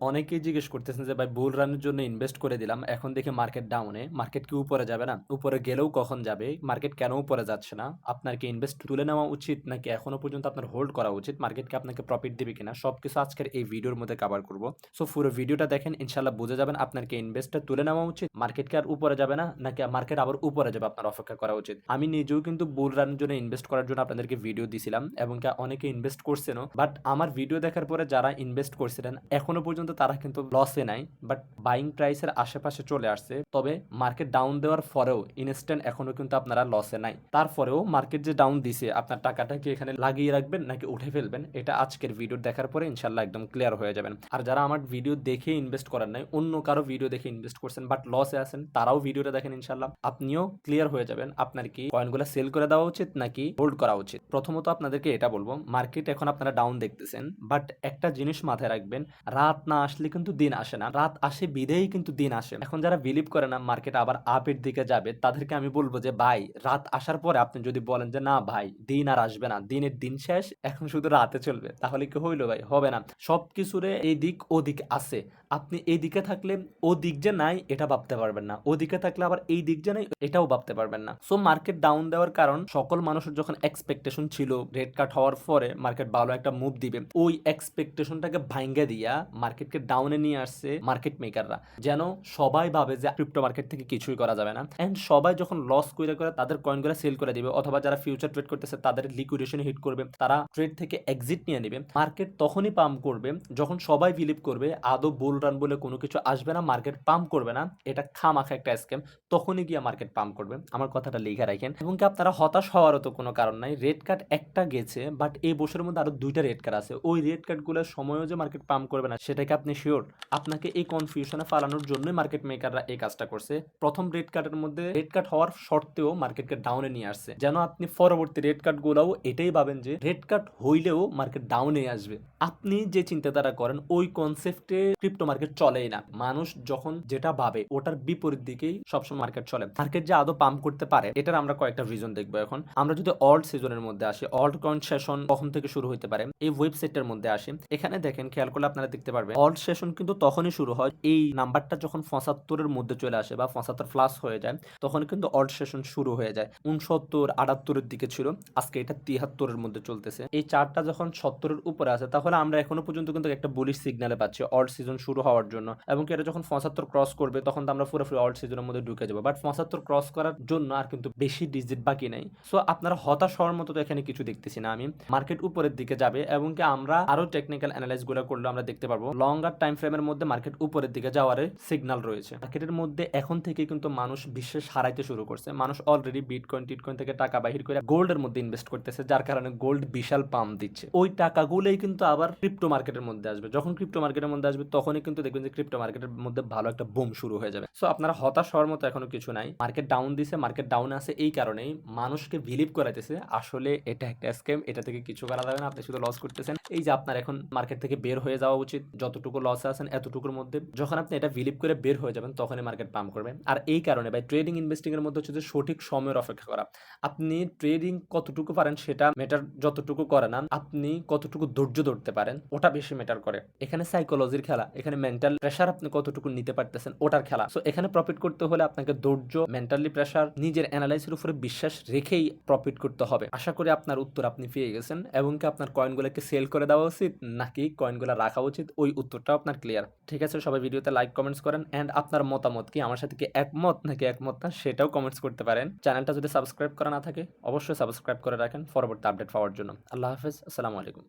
অনেকেই জিজ্ঞেস করতেছেন যে, ভাই বুল রানের জন্য ইনভেস্ট করে দিলাম, এখন দেখি মার্কেট ডাউনে মার্কেট কি উপরে যাবে না? উপরে গেলেও কখন যাবে? মার্কেট কেন উপরে যাচ্ছে না? আপনার কি ইনভেস্ট তুলে নেওয়া উচিত, নাকি এখনও পর্যন্ত আপনার হোল্ড করা উচিত? মার্কেটকে আপনাকে প্রফিট দিবে কিনা? সব কিছু আজকের এই ভিডিওর মধ্যে কভার করব। সো পুরো ভিডিওটা দেখেন ইনশাল্লাহ বুঝে যাবেন আপনার কি ইনভেস্টটা তুলে নেওয়া উচিত মার্কেট কি আর উপরে যাবে না, নাকি মার্কেট আবার উপরে যাবে আপনার অপেক্ষা করা উচিত? আমি নিজেও কিন্তু বুল রানের জন্য ইনভেস্ট করার জন্য আপনাদেরকে ভিডিও দিছিলাম, এবং অনেকে ইনভেস্ট করছেনও বাট আমার ভিডিও দেখার পরে যারা ইনভেস্ট করছিলেন, এখনও পর্যন্ত তারা কিন্তু লসে নাই বাট বাইং প্রাইসের আশেপাশে চলে আসছে, তবে মার্কেট ডাউন দেওয়ার পরেও ইনস্ট্যান্ট এখনও কিন্তু আপনারা লসে নাই। তারপরেও মার্কেট যে ডাউন দিছে, আপনার টাকাটা কি এখানে লাগিয়ে রাখবেন নাকি উঠে ফেলবেন, এটা আজকের ভিডিও দেখার পরে ইনশাল্লাহ একদম ক্লিয়ার হয়ে যাবেন। আর যারা আমার ভিডিও দেখে ইনভেস্ট করার নাই, অন্য কারও ভিডিও দেখে ইনভেস্ট করছেন বাট লসে আছেন, তারাও ভিডিওটা দেখেন ইনশাল্লাহ আপনিও ক্লিয়ার হয়ে যাবেন আপনার কি কয়েনগুলো সেল করে দেওয়া উচিত নাকি হোল্ড করা উচিত। প্রথমত আপনাদেরকে এটা বলব মার্কেট এখন আপনারা ডাউন দেখতেছেন বাট একটা জিনিস মাথায় রাখবেন, রাত না আসলে কিন্তু দিন আসে না। রাত আসে বিদেই কিন্তু দিন আসে। এখন যারা বিলিভ করে না মার্কেট আবার আপের দিকে যাবে, তাদেরকে আমি বলব যে, ভাই, রাত আসার পরে আপনি যদি বলেন যে, না ভাই, দিন আর আসবে না, দিনের দিন শেষ, এখন শুধু রাতে চলবে তাহলে কি হইল ভাই? হবে না। সব কিছুরে এই দিক ও দিক আছে। আপনি এই দিকে থাকলে ও দিক যে নাই, এটা ভাবতে পারবেন না। ও দিকে থাকলে আবার এই দিক যে নাই, এটাও ভাবতে পারবেন না। সো মার্কেট ডাউন দেওয়ার কারণ, সকল মানুষের যখন এক্সপেকটেশন ছিল রেড কাট হওয়ার পরে মার্কেট ভালো একটা মুভ দিবে, ওই এক্সপেকটেশনটাকে ভাঙ্গে দিয়া মার্কেটকে ডাউনে নিয়ে আসছে মার্কেট মেকাররা যেন সবাই ভাবে যে ক্রিপ্টো মার্কেট থেকে কিছুই করা যাবে না। এন্ড সবাই যখন লস করে করে তাদের কয়েনগুলো সেল করে দিবে, অথবা যারা ফিউচার ট্রেড করতেছে তাদের লিকুইডেশন হিট করবে, তারা ট্রেড থেকে এক্সিট নিয়ে নেবে। মার্কেট তখনই পাম্প করবে, যখন সবাই বিলিভ করবে আদৌ বুল রান বলে কোনো কিছু আসবে না মার্কেট পাম্প করবে না, এটা খামাখা একটা স্ক্যাম তখনই গিয়ে মার্কেট পাম্প করবে। আমার কথাটা লিখে রাখেন। এবং কি আপনারা হতাশ হওয়ারও তো কোনো কারণ নাই। রেড কার্ড একটা গেছে বাট এই বছরের মধ্যে আরও দুইটা রেড কার্ড আছে। ওই রেড কার্ডগুলোর সময়ও যে মার্কেট পাম্প করবে না সেটাকে আপনি শিওর আপনাকে এই কনফিউশনে ফালানোর জন্যই মার্কেট মেকাররা এই কাজটা করছে। প্রথম রেড কার্ডের মধ্যে রেড কার্ড হওয়ার সত্ত্বেও মার্কেটকে ডাউনে নিয়ে আসছে। যেন আপনি পরবর্তী রেড কার্ড গুলাও এটাই ভাবেন যে রেড কার্ড হইলেও মার্কেট ডাউনে আসবে। আপনি যে চিন্তাধারা করেন, ওই কনসেপ্টে ক্রিপ্টো মার্কেট চলেই না। মানুষ যখন যেটা ভাবে, ওটার বিপরীত দিকেই সবসময় মার্কেট চলে। মার্কেট যে আদৌ পাম্প করতে পারে, এটার আমরা কয়েকটা রিজন দেখব এখন। আমরা যদি অল্ড সিজনের মধ্যে আসি অল্ড কয়েন সেশন কখন থেকে শুরু হতে পারে, এই ওয়েবসাইটের মধ্যে আসি। এখানে দেখেন, খেয়াল করলে আপনারা দেখতে পারবেন অল্ড সেশন কিন্তু তখনই শুরু হয়, এই নাম্বারটা যখন পঁচাত্তরের মধ্যে চলে আসে বা পঁচাত্তর প্লাস হয়ে যায়, তখন কিন্তু অল্ড সেশন শুরু হয়ে যায়। উনসত্তর আটাত্তরের দিকে ছিল, আজকে এটা তিয়াত্তরের মধ্যে চলতেছে। এই চারটা যখন সত্তরের উপরে আছে, তাহলে আমরা এখনও পর্যন্ত কিন্তু একটা বুলিশ সিগনালে পাচ্ছি অল্ড সিজন শুরু হওয়ার জন্য। এবং কি এটা যখন পঁচাত্তর ক্রস করবে, তখন তো আমরা পুরোপুরি অল্ড সিজনের মধ্যে ঢুকে যাব। বাট পঁচাত্তর ক্রস করার জন্য আর কিন্তু বেশি ডিজিট বাকি নেই। সো আপনারা হতাশ হওয়ার মতো তো এখানে কিছু দেখতেছি না আমি। মার্কেট উপরের দিকে যাবে এবং কি আমরা আরও টেকনিক্যাল অ্যানালাইজগুলো করলে আমরা দেখতে পারব। লঙ্গার টাইম ফ্রেমের মধ্যে মার্কেট উপরের দিকে যাওয়ার সিগন্যাল রয়েছে। মার্কেটের মধ্যে এখন থেকে কিন্তু মানুষ বিশ্বাস হারাইতে শুরু করছে। মানুষ অলরেডি বিটকয়েন টিটকয়েন থেকে টাকা বাহির করে গোল্ডের মধ্যে ইনভেস্ট করতেছে, যার কারণে গোল্ড বিশাল পাম্প দিচ্ছে। ওই টাকাগুলোই কিন্তু আবার ক্রিপ্টো মার্কেটের মধ্যে আসবে। যখন ক্রিপ্টো মার্কেটের মধ্যে আসবে, তখনই কিন্তু দেখবেন যে ক্রিপ্টো মার্কেটের মধ্যে ভালো একটা বুম শুরু হয়ে যাবে। সো আপনারা হতাশ হওয়ার মতো এখনও কিছু নাই। মার্কেট ডাউন দিছে মার্কেট ডাউন আছে এই কারণেই মানুষকে বিলিভ করাইতেছে, আসলে এটা একটা স্ক্যাম এটা থেকে কিছু করা যাবে না, আপনি শুধু লস করতেছেন। এই যে আপনার এখন মার্কেট থেকে বের হয়ে যাওয়া উচিত, যতটুকু লস আছেন এতটুকুর মধ্যে যখন আপনি এটা বিলিভ করে বের হয়ে যাবেন, তখনই মার্কেট পাম্প করবে। আর এই কারণে ভাই ট্রেডিং ইনভেস্টিং এর মধ্যে হচ্ছে যে সঠিক সময়ের অপেক্ষা করা। আপনি ট্রেডিং কতটুকু পারেন সেটা মেটার যতটুকু করে না, আপনি কতটুকু ধৈর্য ধরতে পারেন, ওটা বেশি ম্যাটার করে। এখানে সাইকোলজির খেলা, এখানে মেন্টাল প্রেশার আপনি কতটুকু নিতে পারতেছেন, ওটার খেলা। সো এখানে প্রফিট করতে হলে আপনাকে ধৈর্য মেন্টালি প্রেশার নিজের অ্যানালাইসের উপরে বিশ্বাস রেখেই প্রফিট করতে হবে। আশা করি আপনার উত্তর আপনি পেয়ে গেছেন এবং কি আপনার কয়েনগুলোকে সেল করে দেওয়া উচিত নাকি কয়েনগুলো রাখা উচিত? ওই উত্তরটাও আপনার ক্লিয়ার ঠিক আছে, সবাই ভিডিওতে লাইক কমেন্টস করেন অ্যান্ড আপনার মতামত কি? আমার সাথে কি একমত নাকি একমত না সেটাও কমেন্টস করতে পারেন। চ্যানেলটা যদি সাবস্ক্রাইব করা না থাকে, অবশ্যই সাবস্ক্রাইব করে রাখেন পরবর্তী আপডেট পাওয়ার জন্য। আল্লাহ হাফেজ, আসসালামু আলাইকুম।